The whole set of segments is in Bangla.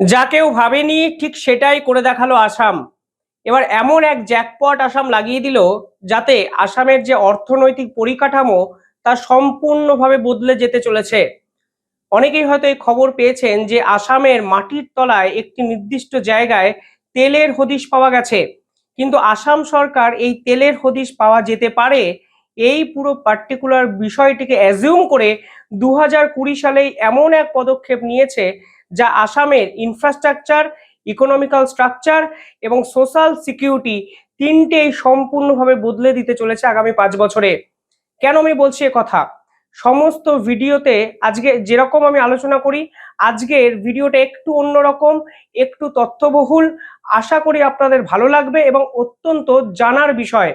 যা কেউ ভাবেনি ঠিক সেটাই করে দেখাল আসাম। এবার এমন এক জ্যাকপট আসাম লাগিয়ে দিল যাতে আসামের যে অর্থনৈতিক পরিকাঠামো তা সম্পূর্ণভাবে বদলে যেতে চলেছে। অনেকেই হয়তো এই খবর পেয়েছেন যে আসামের মাটির তলায় একটি নির্দিষ্ট জায়গায় তেলের হদিশ পাওয়া গেছে। কিন্তু আসাম সরকার এই তেলের হদিশ পাওয়া যেতে পারে এই পুরো পার্টিকুলার বিষয়টিকে অ্যাজিউম করে দু সালেই এমন এক পদক্ষেপ নিয়েছে যা আসামের ইনফ্রাস্ট্রাকচার ইকোনমিক্যাল স্ট্রাকচার এবং সোশ্যাল সিকিউরিটি তিনটেই সম্পূর্ণভাবে বদলে দিতে চলেছে আগামী পাঁচ বছরে। কেন আমি বলছি কথা? সমস্ত ভিডিওতে আজকে যেরকম আমি আলোচনা করি, আজকের ভিডিওটা একটু অন্যরকম, একটু তথ্যবহুল। আশা করি আপনাদের ভালো লাগবে এবং অত্যন্ত জানার বিষয়।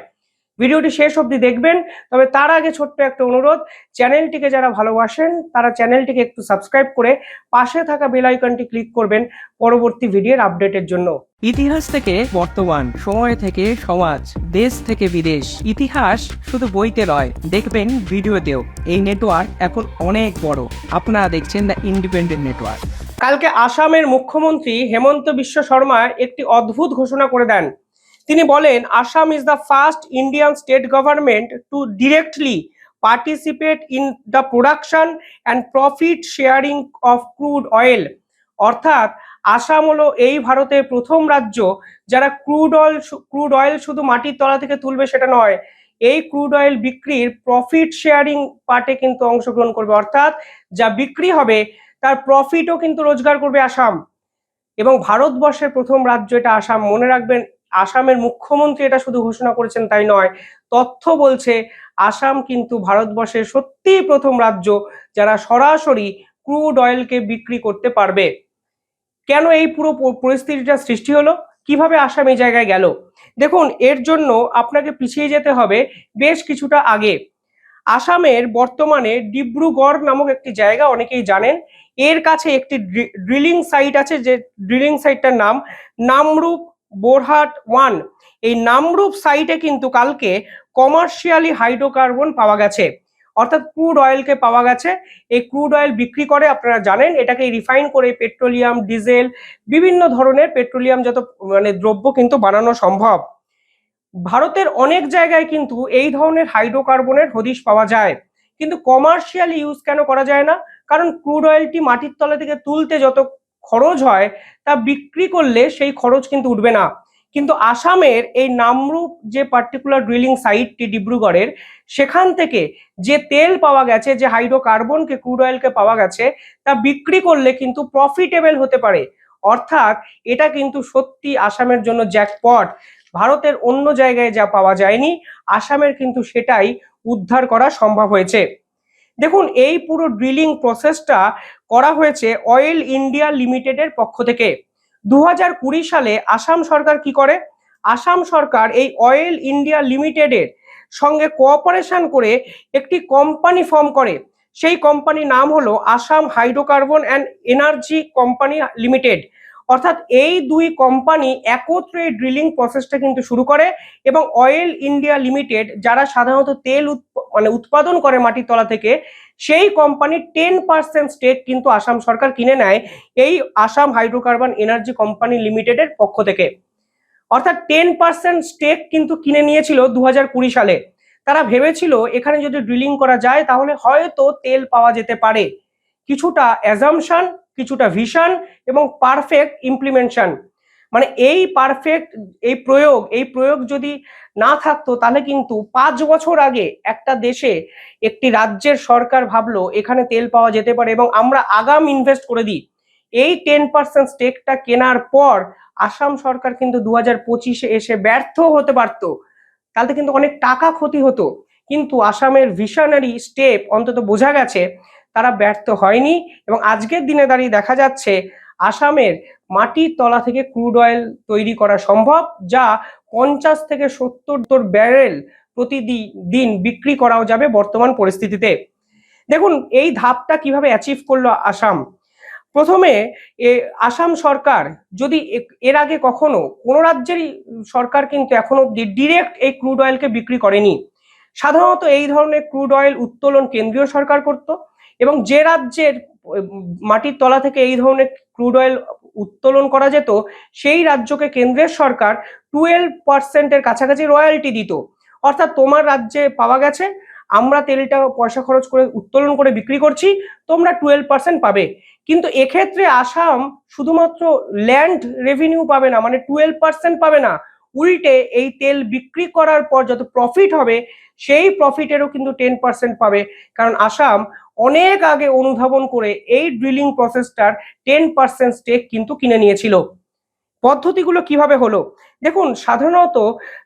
ভিডিওটি শেষ অবধি দেখবেন। তবে তার আগে ছোট্ট একটা অনুরোধ চ্যানেলটিকে যারা ভালোবাসেন তারা চ্যানেলটিকে একটু সাবস্ক্রাইব করে পাশে থাকা বেল আইকনটি ক্লিক করবেন পরবর্তী ভিডিওর আপডেটের জন্য। ইতিহাস থেকে বর্তমান সময় থেকে সমাজ দেশ থেকে বিদেশ। ইতিহাস শুধু বইতে নয় দেখবেন ভিডিওতেও। এই নেটওয়ার্ক এখন অনেক বড়। আপনারা দেখছেন দ্য ইন্ডিপেন্ডেন্ট নেটওয়ার্ক। কালকে আসামের মুখ্যমন্ত্রী হেমন্ত বিশ্ব শর্মা একটি অদ্ভুত ঘোষণা করে দেন। তিনি বলেন Assam is the first Indian state government to directly participate in the production and profit sharing of crude oil অর্থাৎ, আসাম হলো এই ভারতের প্রথম রাজ্য যারা ক্রুড অয়েল ক্রুড অয়েল শুধু মাটির তলা থেকে তুলবে সেটা নয়, এই ক্রুড অয়েল বিক্রির প্রফিট শেয়ারিং পার্টে কিন্তু অংশগ্রহণ করবে। অর্থাৎ, যা বিক্রি হবে, তার প্রফিটও কিন্তু রোজগার করবে আসাম। এবং ভারতবর্ষের প্রথম রাজ্য এটা আসাম। মনে রাখবেন আসামের মুখ্যমন্ত্রী এটা শুধু ঘোষণা করেছেন তাই নয়, তথ্য বলছে আসাম কিন্তু ভারতবর্ষের সত্যিই প্রথম রাজ্য যারা সরাসরি ক্রুড অয়েলকে বিক্রি করতে পারবে। কেন এই পুরো পরিস্থিতিটা সৃষ্টি হলো? কীভাবে আসাম এই জায়গায় গেল? দেখুন, এর জন্য আপনাকে পিছিয়ে যেতে হবে বেশ কিছুটা আগে। আসামের বর্তমানে ডিব্রুগড় নামক একটি জায়গা অনেকেই জানেন। এর কাছে একটি ড্রিলিং সাইট আছে যে ড্রিলিং সাইটটার নাম নামরূপ বোরহাট ওয়ান। এই নামরূপ সাইটে কিন্তু কালকে কমার্শিয়ালি হাইড্রোকার্বন পাওয়া গেছে। অর্থাৎ ক্রুড অয়েলকে পাওয়া গেছে। এই ক্রুড অয়েল বিক্রি করে আপনারা জানেন এটাকে রিফাইন করে পেট্রোলিয়াম ডিজেল বিভিন্ন ধরনের পেট্রোলিয়াম যত মানে দ্রব্য কিন্তু বানানো সম্ভব। ভারতের অনেক জায়গায় কিন্তু এই ধরনের হাইড্রোকার্বনের হদিশ পাওয়া যায়। কিন্তু কমার্শিয়াল ইউজ কেন করা যায় না? কারণ ক্রুড অয়েলটি মাটির তলা থেকে তুলতে যত খরচ হয়, তা বিক্রি করলে সেই খরচ কিন্তু উঠবে না। কিন্তু আসামের এই নামরূপ যে পার্টিকুলার ড্রিলিং সাইটটি ডিব্রুগড়ের, সেখান থেকে যে তেল পাওয়া গেছে, যে হাইড্রোকার্বনকে ক্রুড অয়েলকে পাওয়া গেছে, তা বিক্রি করলে কিন্তু প্রফিটেবল হতে পারে। অর্থাৎ এটা কিন্তু সত্যি আসামের জন্য জ্যাকপট ভারতের অন্য জায়গায় যা পাওয়া যায়নি, আসামের কিন্তু সেটাই উদ্ধার করা সম্ভব হয়েছে। দেখুন, এই পুরো ড্রিলিং প্রসেসটা করা হয়েছে অয়েল ইন্ডিয়া লিমিটেডের পক্ষ থেকে। দু সালে আসাম সরকার কি করে? আসাম সরকার এই অয়েল ইন্ডিয়া লিমিটেডের সঙ্গে কোঅপারেশন করে একটি কোম্পানি ফর্ম করে। সেই কোম্পানির নাম হলো Assam hydrocarbon and energy company limited অর্থাৎ এই দুই কোম্পানি একত্রে ড্রিলিং প্রসেসটা কিন্তু শুরু করে এবং অয়েল ইন্ডিয়া লিমিটেড যারা সাধারণত তেল মানে উৎপাদন করে মাটির তলা থেকে, সেই কোম্পানির টেন পার্সেন্ট স্টেক কিন্তু আসাম সরকার কিনে নেয় এই আসাম হাইড্রোকার্বন এনার্জি কোম্পানি লিমিটেডের পক্ষ থেকে। অর্থাৎ টেন পার্সেন্ট স্টেক কিন্তু কিনে নিয়েছিল দু সালে। তারা ভেবেছিল এখানে যদি ড্রিলিং করা যায় তাহলে হয়তো তেল পাওয়া যেতে পারে। কিছুটা অ্যাজামশন কিছুটা ভিশন এবং পারফেক্ট ইমপ্লিমেন্টেশন মানে এই পারফেক্ট এই প্রয়োগ এই প্রয়োগ যদি না থাকতো, তাহলে কিন্তু পাঁচ বছর আগে একটা দেশে একটি রাজ্যের সরকার ভাবলো, এখানে তেল পাওয়া যেতে পারে এবং আমরা আগাম ইনভেস্ট করে দিই। এই টেন পার্সেন্ট স্টেকটা কেনার পর আসাম সরকার কিন্তু দু হাজার পঁচিশে এসে ব্যর্থ হতে পারতো। তাহলে কিন্তু অনেক টাকা ক্ষতি হতো। কিন্তু আসামের ভিশনারি স্টেপ অন্তত বোঝা গেছে তারা ব্যর্থ হয়নি এবং আজকের দিনে দাঁড়িয়ে দেখা যাচ্ছে আসামের মাটির তলা থেকে ক্রুড অয়েল তৈরি করা সম্ভব, যা পঞ্চাশ থেকে সত্তর তোর ব্যারেল প্রতিদিন দিন বিক্রি করাও যাবে বর্তমান পরিস্থিতিতে। দেখুন, এই ধাপটা কীভাবে অ্যাচিভ করল আসাম? প্রথমে আসাম সরকার যদি এর আগে কখনো কোনো রাজ্যেরই সরকার কিন্তু এখনও অব্দি ডিরেক্ট এই ক্রুড অয়েলকে বিক্রি করেনি। সাধারণত এই ধরনের ক্রুড অয়েল উত্তোলন কেন্দ্রীয় সরকার করত এবং যে রাজ্যের মাটির তলা থেকে এই ধরনের ক্রুড অয়েল উত্তোলন করা যেত, সেই রাজ্যকে কেন্দ্রের সরকার টুয়েলভ পার্সেন্টের কাছাকাছি রয়্যালটি দিত। অর্থাৎ তোমার রাজ্যে পাওয়া গেছে, আমরা তেলটা পয়সা খরচ করে উত্তোলন করে বিক্রি করছি, তোমরা টুয়েলভ পার্সেন্ট পাবে। কিন্তু এক্ষেত্রে আসাম শুধুমাত্র ল্যান্ড রেভিনিউ পাবে না মানে টুয়েলভ পার্সেন্ট পাবে না। উল্টে এই তেল বিক্রি করার পর যত প্রফিট হবে সেই প্রফিটেরও কিন্তু টেন পার্সেন্ট পাবে। কারণ আসাম অনেক আগে অনুধাবন করে এই ড্রিলিং প্রসেসটার টেন পার্সেন্ট স্টেক কিন্তু কিনে নিয়েছিল। পদ্ধতিগুলো কীভাবে হলো? দেখুন সাধারণত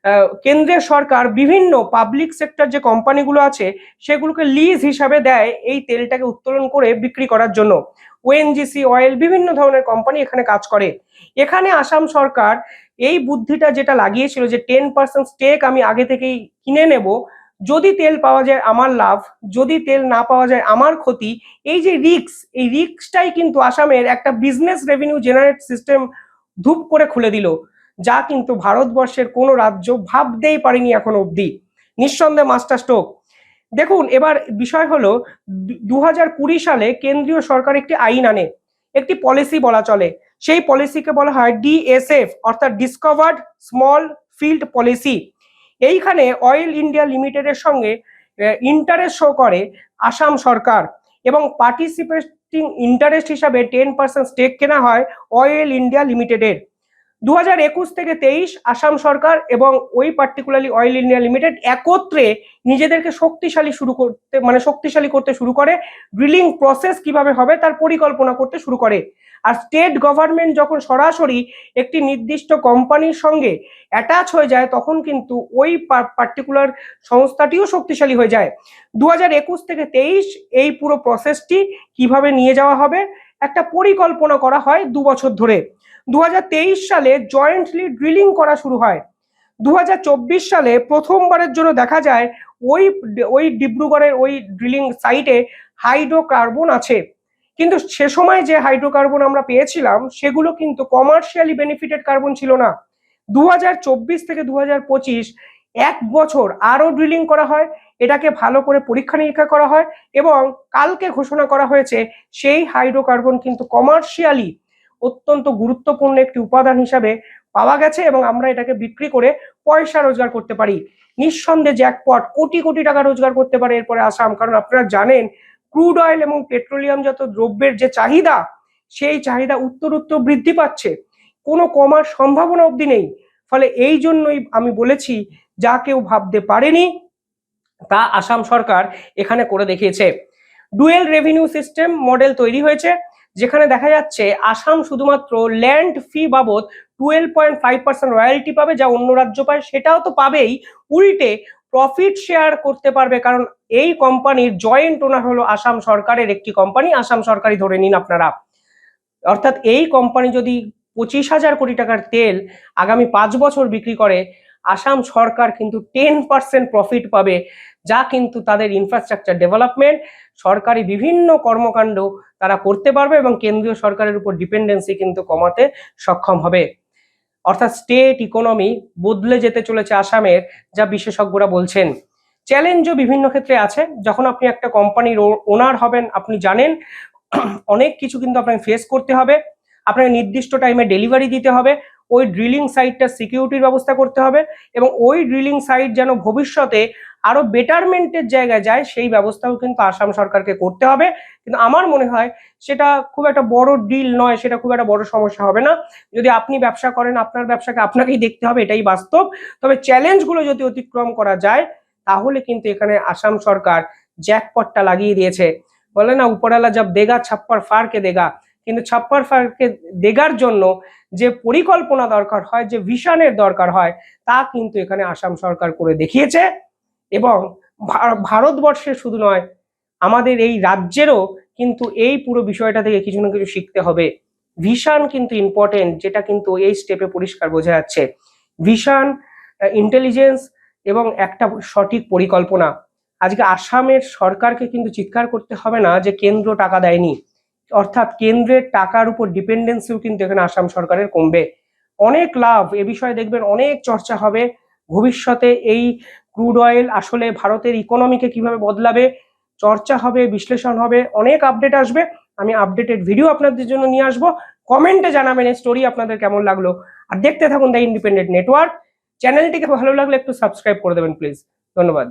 আহ, কেন্দ্রের সরকার বিভিন্ন পাবলিক সেক্টর যে কোম্পানিগুলো আছে সেগুলোকে লিজ হিসাবে দেয় এই তেলটাকে উত্তোলন করে বিক্রি করার জন্য। ওএনজিসি অয়েল বিভিন্ন ধরনের কোম্পানি এখানে কাজ করে। এখানে আসাম সরকার এই বুদ্ধিটা যেটা লাগিয়েছিল যে টেন পার্সেন্ট স্টেক আমি আগে থেকেই কিনে নেব, যদি তেল পাওয়া যায় আমার লাভ, যদি তেল না পাওয়া যায় আমার ক্ষতি, এই যে রিক্স এই রিক্সটাই কিন্তু আসামের একটা বিজনেস রেভিনিউ জেনারেট সিস্টেম ধূপ করে খুলে দিল, যা কিন্তু ভারতবর্ষের কোনো রাজ্য ভাবতেই পারেনি এখন অবধি। নিঃসন্দেহে মাস্টার স্ট্রোক দেখুন, এবার বিষয় হলো, দু হাজার কুড়ি সালে কেন্দ্রীয় সরকার একটি আইন আনে, একটি পলিসি বলা চলে। সেই পলিসিকে বলা হয় ডিএসএফ অর্থাৎ ডিসকভার্ড স্মল ফিল্ড পলিসি এইখানে অয়েল ইন্ডিয়া লিমিটেডের সঙ্গে ইন্টারেস্ট শো করে আসাম সরকার এবং পার্টিসিপেটিং ইন্টারেস্ট হিসাবে টেন পার্সেন্ট স্টেক কেনা হয় অয়েল ইন্ডিয়া লিমিটেডের দু হাজার একুশ থেকে তেইশ আসাম সরকার এবং ওই পার্টিকুলারলি অয়েল ইন্ডিয়া লিমিটেড একত্রে নিজেদেরকে শক্তিশালী শুরু করতে মানে শক্তিশালী করতে শুরু করে ড্রিলিং প্রসেস কীভাবে হবে তার পরিকল্পনা করতে শুরু করে। আর স্টেট গভর্নমেন্ট যখন সরাসরি একটি নির্দিষ্ট কোম্পানির সঙ্গে অ্যাটাচ হয়ে যায়, তখন কিন্তু ওই পার্টিকুলার সংস্থাটিও শক্তিশালী হয়ে যায়। দু হাজার একুশ থেকে তেইশ এই পুরো প্রসেসটি কীভাবে নিয়ে যাওয়া হবে, একটা পরিকল্পনা করা হয় দু বছর ধরে। দু হাজার তেইশ সালে জয়েন্টলি ড্রিলিং করা শুরু হয়। দু হাজার চব্বিশ সালে প্রথমবারের জন্য দেখা যায় ওই ওই ডিব্রুগড়ের ওই ড্রিলিং সাইটে হাইড্রোকার্বন আছে। কিন্তু সে সময় যে হাইড্রোকার্বন আমরা পেয়েছিলাম, সেগুলো কিন্তু কমার্শিয়ালি বেনিফিটেড কার্বন ছিল না। দু হাজার চব্বিশ থেকে দু এক বছর আরও ড্রিলিং করা হয়, এটাকে ভালো করে পরীক্ষা নিরীক্ষা করা হয় এবং কালকে ঘোষণা করা হয়েছে, সেই হাইড্রোকার্বন কিন্তু কমার্শিয়ালি অত্যন্ত গুরুত্বপূর্ণ একটি উপাদান হিসাবে পাওয়া গেছে এবং আমরা এটাকে বিক্রি করে পয়সা রোজগার করতে পারি। নিঃসন্দেহে জ্যাকপট কোটি কোটি টাকা রোজগার করতে পারে। এরপরে আসাম কারণ আপনারা জানেন, ক্রুড অয়েল এবং পেট্রোলিয়াম যত দ্রব্যের যে চাহিদা, সেই চাহিদা উত্তর উত্তর বৃদ্ধি পাচ্ছে। কোনো কমার সম্ভাবনা অবধি নেই। ফলে এই জন্যই আমি বলেছি, যা কেউ ভাবতে পারেনি, তা আসাম সরকার এখানে করে দেখিয়েছে। ডুয়েল রেভিনিউ সিস্টেম মডেল তৈরি হয়েছে। যেখানে দেখা যাচ্ছে আসাম শুধুমাত্র ল্যান্ড ফি বাবদ twelve point five percent royalty পাবে যা অন্য রাজ্য পায়, সেটাও তো পাবেই। উল্টে প্রফিট শেয়ার করতে পারবে, কারণ এই কোম্পানির জয়েন্ট ওনার হলো আসাম সরকারের একটি কোম্পানি আসাম সরকারই ধরে নিন আপনারা। অর্থাৎ এই কোম্পানি যদি পঁচিশ হাজার কোটি টাকার তেল আগামী পাঁচ বছর বিক্রি করে আসাম সরকার কিন্তু টেন পার্সেন্ট প্রফিট পাবে, যা কিন্তু তাদের ইনফ্রাস্ট্রাকচার ডেভেলপমেন্ট সরকারি বিভিন্ন কর্মকাণ্ড তারা করতে পারবে এবং কেন্দ্রীয় সরকারের উপর ডিপেন্ডেন্সি কিন্তু কমাতে সক্ষম হবে। অর্থাৎ স্টেট ইকোনমি বদলে যেতে চলেছে আসামের, যা বিশেষজ্ঞরা বলছেন। চ্যালেঞ্জও বিভিন্ন ক্ষেত্রে আছে। যখন আপনি একটা কোম্পানির ওনার হবেন, আপনি জানেন অনেক কিছু কিন্তু আপনাকে ফেস করতে হবে। আপনাকে নির্দিষ্ট টাইমে ডেলিভারি দিতে হবে। ওই ড্রিলিং সাইটটা সিকিউরিটির ব্যবস্থা করতে হবে এবং ওই ড্রিলিং সাইট যেন ভবিষ্যতে আরও বেটারমেন্টের জায়গায় যায়, সেই ব্যবস্থাও কিন্তু আসাম সরকারকে করতে হবে। কিন্তু আমার মনে হয় সেটা খুব একটা বড় ডিল নয়, সেটা খুব একটা বড় সমস্যা হবে না। যদি আপনি ব্যবসা করেন, আপনার ব্যবসাকে আপনাকেই দেখতে হবে, এটাই বাস্তব। তবে চ্যালেঞ্জগুলো যদি অতিক্রম করা যায়, তাহলে কিন্তু এখানে আসাম সরকার জ্যাকপটটা লাগিয়ে দিয়েছে। বলে না, উপরালা জব দেগা, ছাপ্পার ফারকে দেগা। কিন্তু ছাপ্পার ফারকে দেগার জন্য যে পরিকল্পনা দরকার হয়, যে ভিশনের দরকার হয়, তা কিন্তু এখানে আসাম সরকার করে দেখিয়েছে এবং ভারতবর্ষে শুধু নয়, আমাদের এই রাজ্যেরও কিন্তু এই পুরো বিষয়টা থেকে কিছু না কিছু শিখতে হবে। ভিশন কিন্তু ইম্পর্টেন্ট যেটা কিন্তু এই স্টেপে পরিষ্কার বোঝা যাচ্ছে। ভিশন ইন্টেলিজেন্স এবং একটা সঠিক পরিকল্পনা। আজকে আসামের সরকারকে কিন্তু চিৎকার করতে হবে না যে কেন্দ্র টাকা দেয়নি। অর্থাৎ কেন্দ্রের টাকার উপর ডিপেন্ডেন্সিও কিন্তু এখানে আসাম সরকারের কমবে। অনেক লাভ, এ বিষয়ে দেখবেন অনেক চর্চা হবে। ভবিষ্যতে এই ক্রুড অয়েল আসলে ভারতের ইকোনমিকে কীভাবে বদলাবে, চর্চা হবে, বিশ্লেষণ হবে, অনেক আপডেট আসবে। আমি আপডেটেড ভিডিও আপনাদের জন্য নিয়ে আসব। কমেন্টে জানাবেন এই স্টোরি আপনাদের কেমন লাগল। আর দেখতে থাকুন দ্য ইন্ডিপেন্ডেন্ট নেটওয়ার্ক চ্যানেলটিকে ভালো লাগলে একটু সাবস্ক্রাইব করে দেবেন প্লিজ ধন্যবাদ।